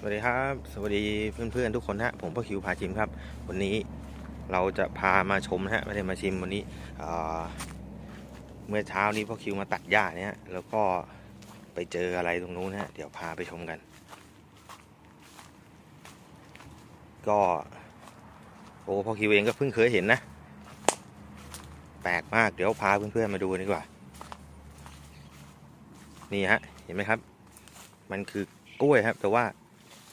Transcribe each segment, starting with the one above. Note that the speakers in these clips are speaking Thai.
สวัสดีครับ สวัสดีเพื่อนๆทุกคนฮะผมพ่อคิวพาชิมครับ วันนี้เราจะพามาชมนะฮะไม่ได้มาชิมวันนี้เเมื่อเช้านี้พ่อคิวมาตัดหญ้าเนี่ยแล้วก็ไปเจออะไรตรงนู้นฮะเดี๋ยวพาไปชมกัน ก็โอ้พ่อคิวเองก็เพิ่งเคยเห็นนะ แปลกมากเดี๋ยวพาเพื่อนๆมาดูดีกว่า นี่ฮะเห็นไหมครับ มันคือกล้วยครับ แต่ว่า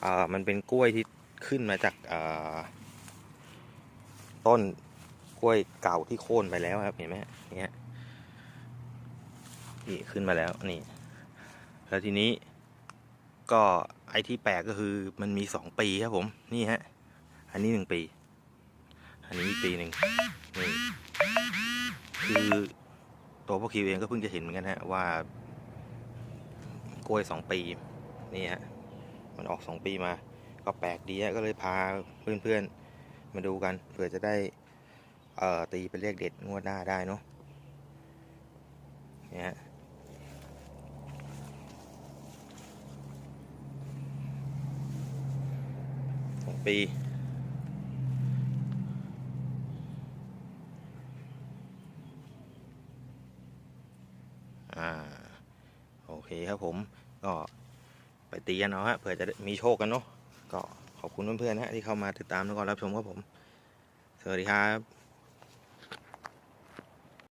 อ่อมันเป็นกล้วยที่ขึ้นมาจากอ่อต้นกล้วยเก่าที่โค่นไปแล้วครับเห็นไหมนี่ฮะนี่ขึ้นมาแล้วนี่ แล้วทีนี้ก็ไอที่แปลกก็คือมันมีสองปีครับผมนี่ฮะอันนี้หนึ่งปี อันนี้อีปีหนึ่งนี่คือตัวพวกคิวเองก็เพิ่งจะเห็นเหมือนกันฮะว่ากล้วยสองปีนี่ฮะ มันออกสองปีมา ก็แปลกดีก็เลยพาเพื่อนๆ มาดูกันเผื่อจะได้เอ่อตีเป็นเลขเด็ดงวดหน้าได้เนาะเนี่ยสองปีอ่า โอเคครับผมก็ ตีกันเอาฮะเผื่อจะมีโชคกันเนาะก็ขอบคุณเพื่อนๆนะฮะที่เข้ามาติดตามแล้วก็รับชมครับผม สวัสดีครับ